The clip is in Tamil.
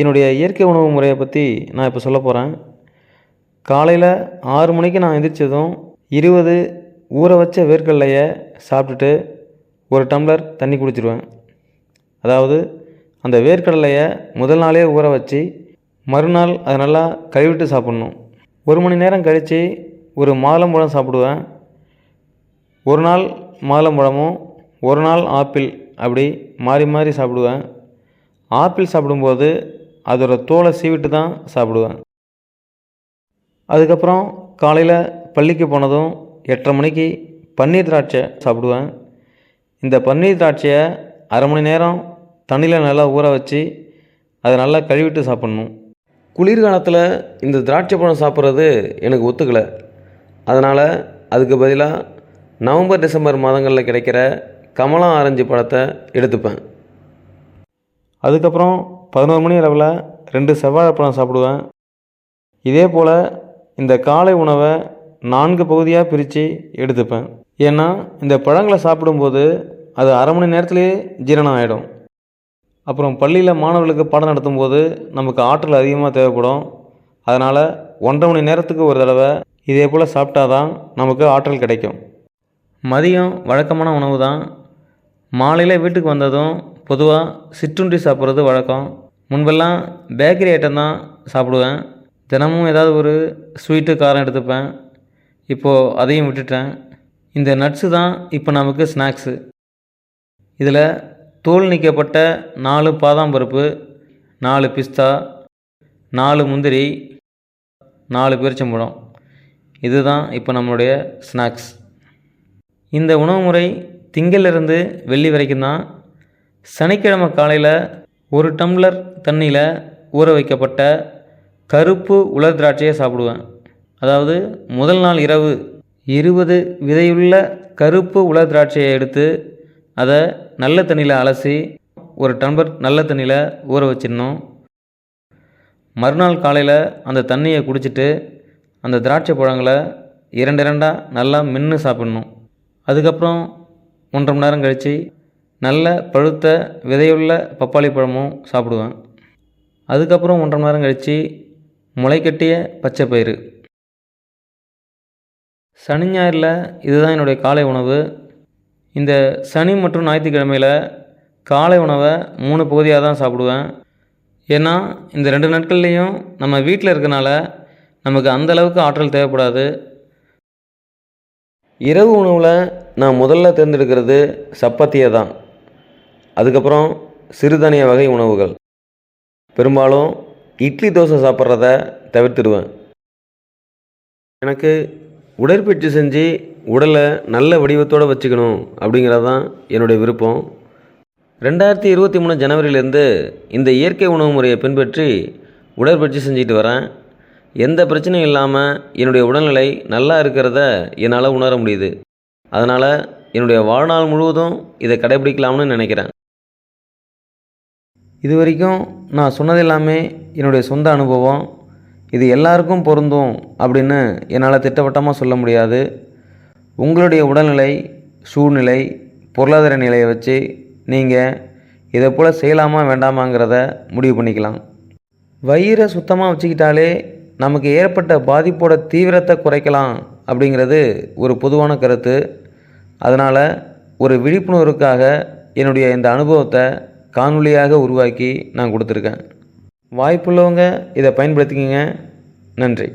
என்னுடைய இயற்கை உணவு முறையை பற்றி நான் இப்போ சொல்ல போகிறேன் காலையில் ஆறு மணிக்கு நான் எந்திரிச்சதும் இருபது ஊற வச்ச வேர்க்கடலையை சாப்பிட்டுட்டு ஒரு டம்ளர் தண்ணி குடிச்சிடுவேன் அதாவது அந்த வேர்க்கடலையை முதல் நாளே ஊற வச்சு மறுநாள் அதை நல்லா கழுவிட்டு சாப்பிட்ணும். ஒரு மணி நேரம் கழித்து ஒரு மாதுளம்பழம் சாப்பிடுவேன். ஒரு நாள் மாதுளம்பழமும் ஒரு நாள் ஆப்பிள் அப்படி மாறி மாறி சாப்பிடுவேன். ஆப்பிள் சாப்பிடும்போது அதோட தோலை சீவிட்டு தான் சாப்பிடுவேன். அதுக்கப்புறம் காலையில் பள்ளிக்கு போனதும் எட்டரை மணிக்கு பன்னீர் திராட்சை சாப்பிடுவேன். இந்த பன்னீர் திராட்சையை அரை மணி நேரம் தண்ணியில் நல்லா ஊற வச்சு அதை நல்லா கழுவிட்டு சாப்பிட்ணும். குளிர்காலத்தில் இந்த திராட்சை பழம் சாப்பிட்றது எனக்கு ஒத்துக்கலை. அதனால் அதுக்கு பதிலாக நவம்பர் டிசம்பர் மாதங்களில் கிடைக்கிற கமலா ஆரஞ்சு பழத்தை எடுத்துப்பேன். அதுக்கப்புறம் பதினோரு மணி அளவில் ரெண்டு செவ்வாழைப்பழம் சாப்பிடுவேன். இதே போல் இந்த காலை உணவை நான்கு பகுதியாக பிரித்து எடுத்துப்பேன். ஏன்னா இந்த பழங்களை சாப்பிடும்போது அது அரை மணி நேரத்துலேயே ஜீரணம் ஆகிடும் அப்புறம் பள்ளியில் மாணவர்களுக்கு பாடம் நடத்தும்போது நமக்கு ஆற்றல் அதிகமாக தேவைப்படும். அதனால் ஒன்றரை மணி நேரத்துக்கு ஒரு தடவை இதே போல் சாப்பிட்டா தான் நமக்கு ஆற்றல் கிடைக்கும். மதியம் வழக்கமான உணவு தான் மாலையில் வீட்டுக்கு வந்ததும் பொதுவாக சிற்றுண்டி சாப்பிட்றது வழக்கம். முன்பெல்லாம் பேக்கரி ஐட்டம் தான் சாப்பிடுவேன். தினமும் ஏதாவது ஒரு ஸ்வீட்டு காரம் எடுத்துப்பேன். இப்போது அதையும் விட்டுட்டேன். இந்த நட்ஸு தான் இப்போ நமக்கு ஸ்நாக்ஸு இதில் தோல் நீக்கப்பட்ட நாலு பாதாம் பருப்பு நாலு பிஸ்தா நாலு முந்திரி நாலு பேரிச்சம்பழம். இதுதான் இப்போ நம்மளுடைய ஸ்நாக்ஸ் இந்த உணவு முறை திங்களிலிருந்து வெள்ளி வரைக்கும் தான் சனிக்கிழமை காலையில் ஒரு டம்ளர் தண்ணியில் ஊற வைக்கப்பட்ட கருப்பு உலர் திராட்சையை சாப்பிடுவேன். அதாவது முதல் நாள் இரவு இருபது விதையுள்ள கருப்பு உலர் திராட்சையை எடுத்து அதை நல்ல தண்ணியில் அலசி ஒரு டம்ளர் நல்ல தண்ணியில் ஊற வச்சிடணும். மறுநாள் காலையில் அந்த தண்ணியை குடிச்சிட்டு அந்த திராட்சை பழங்களை இரண்டு இரண்டாக நல்லா மென்று சாப்பிடணும். அதுக்கப்புறம் ஒன்றரை மணி நேரம் கழித்து நல்ல பழுத்த விதையுள்ள பப்பாளி பழமும் சாப்பிடுவேன். அதுக்கப்புறம் ஒன்றரை மணி நேரம் கழித்து முளைக்கட்டிய பச்சை பயிறு. சனி ஞாயிறில் இதுதான் என்னுடைய காலை உணவு. இந்த சனி மற்றும் ஞாயிற்றுக்கிழமையில் காலை உணவை மூணு பகுதியாக தான் சாப்பிடுவேன். ஏன்னா இந்த ரெண்டு நாட்கள்லேயும் நம்ம வீட்டில் இருக்கனால நமக்கு அந்த அளவுக்கு ஆற்றல் தேவைப்படாது. இரவு உணவில் நான் முதல்ல தேர்ந்தெடுக்கிறது சப்பாத்தியை தான் அதுக்கப்புறம் சிறுதானிய வகை உணவுகள். பெரும்பாலும் இட்லி தோசை சாப்பிட்றத தவிர்த்துடுவேன். எனக்கு உடற்பயிற்சி செஞ்சு உடலை நல்ல வடிவத்தோடு வச்சுக்கணும் அப்படிங்கிறது தான் என்னுடைய விருப்பம். ரெண்டாயிரத்தி இருபத்தி மூணு ஜனவரியிலேருந்து இந்த இயற்கை உணவு முறையை பின்பற்றி உடற்பயிற்சி செஞ்சுட்டு வரேன். எந்த பிரச்சனையும் இல்லாமல் என்னுடைய உடல்நிலை நல்லா இருக்கிறத என்னால் உணர முடியுது. அதனால் என்னுடைய வாழ்நாள் முழுவதும் இதை கடைபிடிக்கலாம்னு நினைக்கிறேன். இது வரைக்கும் நான் சொன்னது எல்லாமே என்னுடைய சொந்த அனுபவம். இது எல்லாருக்கும் பொருந்தும் அப்படின்னு என்னால் திட்டவட்டமாக சொல்ல முடியாது. உங்களுடைய உடல்நிலை சூழ்நிலை பொருளாதார நிலையை வச்சு நீங்கள் இதை போல் செய்யலாமா வேண்டாமாங்கிறத முடிவு பண்ணிக்கலாம். வயிறை சுத்தமாக வச்சுக்கிட்டாலே நமக்கு ஏற்பட்ட பாதிப்போட தீவிரத்தை குறைக்கலாம் அப்படிங்கிறது ஒரு பொதுவான கருத்து. அதனால் ஒரு விழிப்புணர்வுக்காக என்னுடைய இந்த அனுபவத்தை காணொளியாக உருவாக்கி நான் கொடுத்துருக்கேன். வாய்ப்புள்ளவங்க இதை பயன்படுத்திக்கங்க. நன்றி.